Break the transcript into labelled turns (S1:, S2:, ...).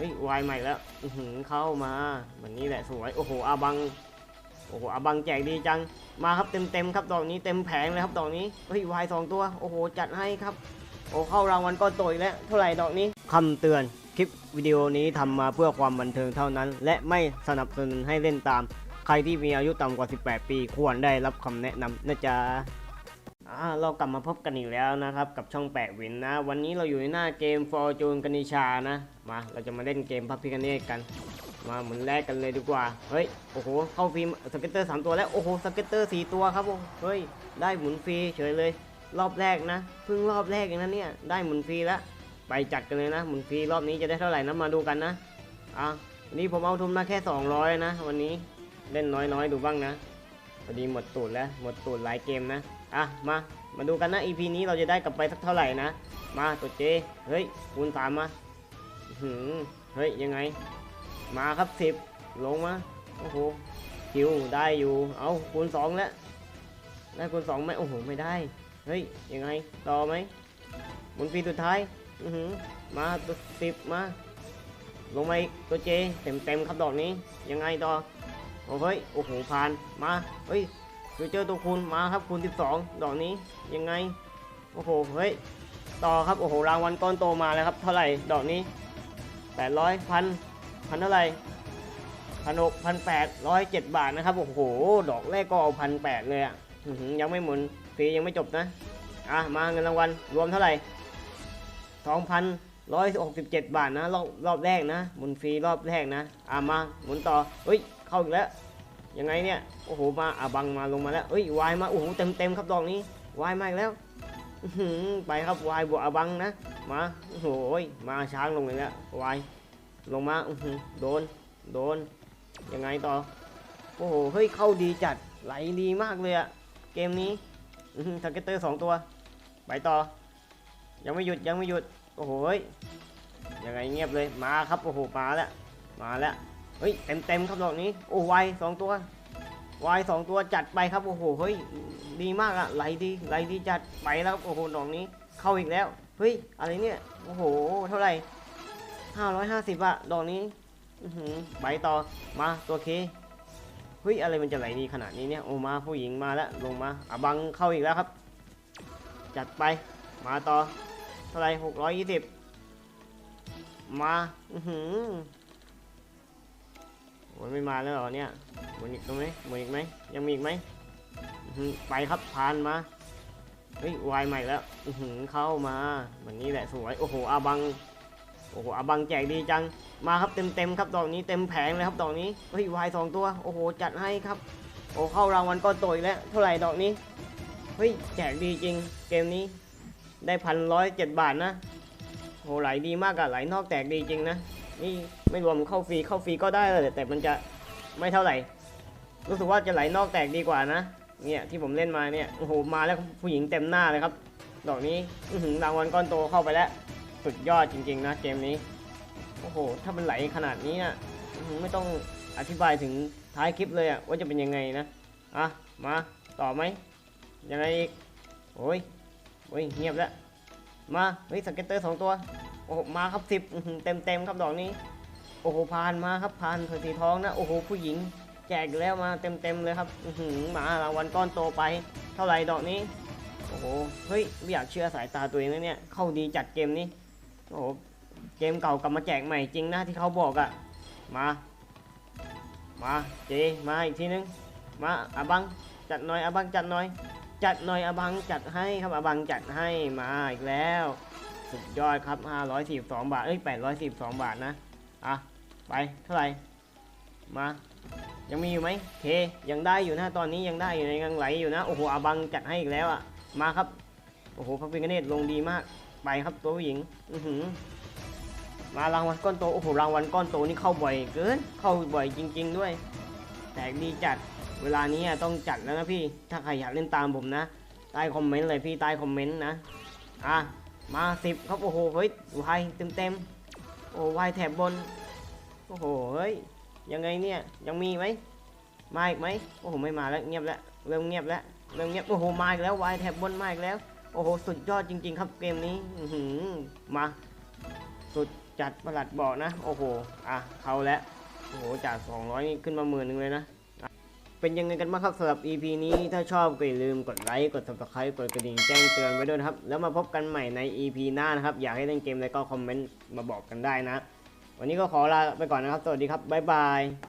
S1: ฮ้ยวายใหม่แล้วอือหือเข้ามาแบบนี้แหละสวย โอ้โหอาบัง โอ้โหอาบังแจกดีจัง มาครับเต็มเต็มครับดอกนี้เต็มแผงเลยครับดอกนี้ เฮ้ยวายสองตัว โอ้โห จัดให้ครับ โอ้เข้ารางวัลก้อนโตอีกแล้ว เท่าไหร่ดอกนี้คำเตือน คลิปวิดีโอนี้ทำมาเพื่อความบันเทิงเท่านั้น และไม่สนับสนุนให้เล่นตาม ใครที่มีอายุต่ำกว่า 18 ปี ควรได้รับคำแนะนำนะจ๊ะ เรากลับมาพบกันอีกแล้วนะครับ กับช่องแปะวินนะ วันนี้เราอยู่ในหน้าเกม Fortune กนิชานะ มา เราจะมาเล่นเกมพับพิคเนตกัน มาเหมือนแรกกันเลยดีกว่า เฮ้ย โอ้โห เข้าฟรีสเก็ตเตอร์ 3 ตัวแล้ว โอ้โห สเก็ตเตอร์ 4 ตัวครับผมเฮ้ย ได้หมุนฟรีเฉยเลย รอบแรกนะ เพิ่งรอบแรกเองนะเนี่ย ได้หมุนฟรีแล้ว ไปจัดกันเลยนะ หมุนฟรีรอบนี้จะได้เท่าไหร่นะ มาดูกันนะ อะวันนี้ผมเอาทุนมาแค่ 200 นะ วันนี้ เล่นน้อยๆ ดูบ้างนะ อดีหมดตูดแล้วหมดตูดหลายเกมนะอะมามาดูกันนะ EP นี้เราจะได้กลับไปสักเท่าไหร่นะ มาตัวเจเฮ้ยคูณสามมาหือเฮ้ยยังไง มาครับสิบลงมาโอ้โหคิวได้อยู่เอาคูณสองแล้วได้คูณสองไหมโอ้โหไม่ได้เฮ้ยยังไงต่อไหมหมุนฟีสุดท้ายอือหือมาตัวสิบมาลงมาอีกตัวเจเต็มเต็มครับดอกนี้ยังไงต่อ โอ้เฮ้ยโอ้โหผ่านมาเฮ้ยฟิวเจอร์ตัวคูณมาครับคูณ12 ดอกนี้ยังไงโอ้โหเฮ้ยต่อครับโอ้โหรางวัลก้อนโตมาแล้วครับเท่าไหร่ดอกนี้800พันพันเท่าไหร่พันหกพันแปดร้อยเจ็ดบาทนะครับโอ้โหดอกแรกก็เอาพันแปดเลยอะยังไม่หมุนฟรียังไม่จบนะอะมาเงินรางวัลรวมเท่าไหร่สองพันร้อยหกสิบเจ็ดบาทนะรอบรอบแรกนะหมุนฟรีรอบแรกนะอะมาหมุนต่อเฮ้ย เข้าอีกแล้วยังไงเนี่ยโอ้โหมาอาบังมาลงมาแล้วเอ้ยวายมาโอ้โหเต็มเต็มครับดอกนี้วายมาอีกแล้วไปครับวายบวกอาบังนะมาโอ้โหมาช้างลงเลยแล้ววายลงมาโดนโดนยังไงต่อโอ้โหเฮ้ยเข้าดีจัดไหลดีมากเลยอะเกมนี้อื้อหือสเก็ตเตอร์สองตัวไปต่อ ยังไม่หยุดยังไม่หยุดโอ้โหเฮ้ยยังไงเงียบเลยมาครับโอ้โหมาแล้วมาแล้ว เฮ้ยเต็มเต็มๆครับดอกนี้ โอ้ไวสองตัววายสองตัวจัดไปครับ โอ้โห เฮ้ย ดีมากอะไหลดีไหลดีจัดไปแล้วครับโอ้โหดอกนี้ เข้าอีกแล้ว เฮ้ย อะไรเนี่ย โอ้โห เท่าไหร่ห้าร้อยห้าสิบอะดอกนี้ อือหือไปต่อ มาตัวเค เฮ้ย อะไรมันจะไหลดีขนาดนี้เนี่ย โอ้มาผู้หญิงมาแล้ว ลงมาอะบังเข้าอีกแล้วครับ จัดไป มาต่อ เท่าไหร่หกร้อยยี่สิบมา อือหือ โอ้ยไม่มาแล้วเหรอเนี่ยหมุนอีกไหมหมุนอีกไหมยังมีอีกไหมไปครับผ่านมาเฮ้ยวายใหม่แล้วอือหือเข้ามาแบบนี้แหละสวยโอ้โหอาบังโอ้โหอาบังแจกดีจังมาครับเต็มเต็มครับดอกนี้เต็มแผงเลยครับดอกนี้เฮ้ยวายสองตัวโอ้โหจัดให้ครับโอ้เข้ารางวัลก้อนโตอีกแล้วเท่าไหร่ดอกนี้เฮ้ยแจกดีจริงเกมนี้ได้พันร้อยเจ็ดบาทนะโอ้ไหลดีมากอะไหลนอกแตกดีจริงนะ นี่ไม่รวมเข้าฟรีเข้าฟรีก็ได้เลยแต่มันจะไม่เท่าไหร่ รู้สึกว่าจะไหลนอกแตกดีกว่านะเนี่ยที่ผมเล่นมาเนี่ยโอ้โหมาแล้วผู้หญิงเต็มหน้าเลยครับ ดอกนี้รางวัลก้อนโตเข้าไปแล้วสุดยอดจริงๆนะเกมนี้โอ้โหถ้ามันไหลขนาดนี้นะไม่ต้องอธิบายถึงท้ายคลิปเลยอะว่าจะเป็นยังไงนะอะมาต่อไหมยังไงอีกโอ้ยโอ้ยเงียบแล้ว มาเฮ้ยสเก็ตเตอร์สองตัว โอ้โห มาครับสิบเต็มเต็มครับดอกนี้ โอ้โหผ่านมาครับผ่านผือสีทองนะ โอ้โห ผู้หญิง แจกแล้วมาเต็มเต็มเลยครับอื้อหือมารางวัลก้อนโตไป เท่าไหร่ดอกนี้ โอ้โห เฮ้ยไม่อยากเชื่อสายตาตัวเองนะเนี่ย เข้าดีจัดเกมนี้ โอ้โห เกมเก่ากลับมาแจกใหม่จริงนะที่เขาบอกอะมา มาเจมาอีกทีนึง มาอาบังจัดหน่อยอาบังจัดหน่อย จัดหน่อยอบังจัดให้ครับอบังจัดให้มาอีกแล้ว สุดยอดครับ 542 บาท เอ้ย 842 บาทนะ อะ ไปเท่าไหร่ มา ยังมีอยู่ไหมเค ยังได้อยู่นะตอนนี้ยังได้อยู่ในยังไหลอยู่นะ โอ้โหอบังจัดให้อีกแล้วอะ มาครับ โอ้โหพระพิฆเนศลงดีมาก ไปครับตัวผู้หญิง อือหือมารางวัลก้อนโต โอ้โห รางวัลก้อนโตนี่เข้าบ่อยเกิน เข้าบ่อยจริง ๆ ด้วย แตกดีจัด เวลานี้ต้องจัดแล้วนะพี่ ถ้าใครอยากเล่นตามผมนะ ใต้คอมเมนต์เลยพี่ใต้คอมเมนต์นะ อะ มาสิบครับโอ้โห เฮ้ย วายเต็มเต็มโอ้วายแถบบน โอ้โห เฮ้ย ยังไงเนี่ย ยังมีไหมมาอีกไหมโอ้โห ไม่มาแล้ว เงียบแล้ว เริ่มเงียบแล้ว เริ่มเงียบ โอ้โห มาอีกแล้ว วายแถบบนมาอีกแล้ว โอ้โห สุดยอดจริง ๆ ครับเกมนี้หือมา สุดจัดประหลัดบอกนะ โอ้โห อะ เข้าแล้ว โอ้โห จาก200นี่ขึ้นมาหมื่นหนึ่งเลยนะ เป็นยังไงกันบ้างครับสำหรับ EP นี้ถ้าชอบก็อย่าลืมกดไลค์กด subscribe กดกระดิ่งแจ้งเตือนไว้ด้วยนะครับ แล้วมาพบกันใหม่ใน EP หน้านะครับ อยากให้เล่นเกมอะไรก็คอมเมนต์มาบอกกันได้นะ วันนี้ก็ขอลาไปก่อนนะครับ สวัสดีครับบ๊ายบาย